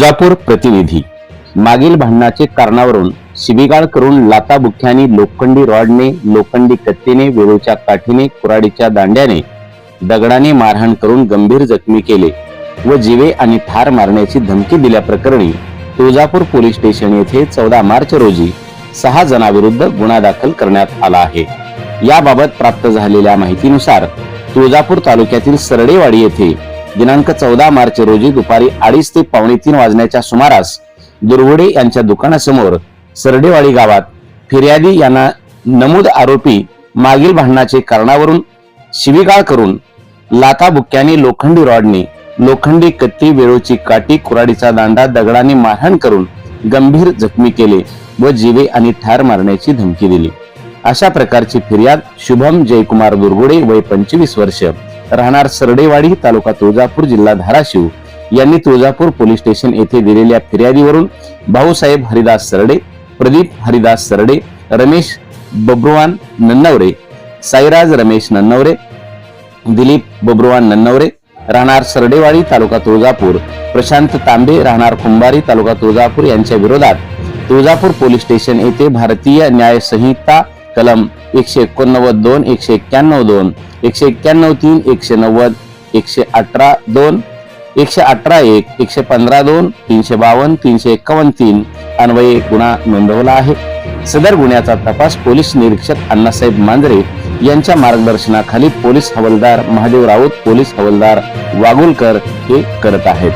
तुळजापूर प्रतिनिधी. मागील भांडणाचे कारणावरून शिबिगाळ करून लाताबुख्यानी लोखंडी रॉडने लोखंडी कत्तीने वेळूच्या काठीने कुराडीच्या दांड्याने दगडाने मारहाण करून गंभीर जखमी केले व जिवे आणि ठार मारण्याची धमकी दिल्याप्रकरणी तुळजापूर पोलीस स्टेशन येथे चौदा मार्च रोजी सहा जणांविरुद्ध गुन्हा दाखल करण्यात आला आहे. याबाबत प्राप्त झालेल्या माहितीनुसार तुळजापूर तालुक्यातील सरडेवाडी येथे दिनांक चौदा मार्च रोजी दुपारी अडीच ते पावणे तीन वाजण्याच्या सुमारास दुर्वडे यांच्या दुकानासमोर सरडेवाडी गावात फिर्यादी यांना नमूद आरोपी मागील भांडणाचे कारणावरून शिवीगाळ करून लाथाबुक्क्याने लोखंडी रॉडने लोखंडी कत्ती वेळूची काठी कुराडीचा दांडा दगडाने मारहाण करून गंभीर जखमी केले व जिवे आणि ठार मारण्याची धमकी दिली. अशा प्रकारची फिर्याद शुभम जयकुमार दुर्गुडे वय पंचवीस वर्ष राहणार सरडेवाडी तालुका तुळजापूर जिल्हा धाराशिव. यांनी तुळजापूर पोलीस स्टेशन येथे दिलेल्या फिर्यादीवरून भाऊसाहेब हरिदास सरडे प्रदीप हरिदास सरडे रमेश बब्रुवान नन्नवरे साईराज रमेश नन्नवरे दिलीप बब्रुवान नन्नवरे राहणार सरडेवाडी तालुका तुळजापूर प्रशांत तांबे राहणार कुंभारी तालुका तुळजापूर यांच्या विरोधात तुळजापूर पोलीस स्टेशन येथे भारतीय न्याय संहिता कलम एकशे एकोणनव्वद दोन एकशे एक्क्याण्णव दोन एकशे एक्क्याण्णव तीन एकशे नव्वद एकशे अठरा दोन एकशे अठरा एक एकशे पंधरा दोन तीनशे बावन्न तीनशे एकावन्न तीन. अन्वये गुन्हा नोंदवला आहे. सदर गुन्ह्याचा तपास पोलीस निरीक्षक अण्णासाहेब मांजरे यांच्या मार्गदर्शनाखाली पोलीस हवालदार महादेव राऊत पोलीस हवालदार वागुलकर हे करत आहेत.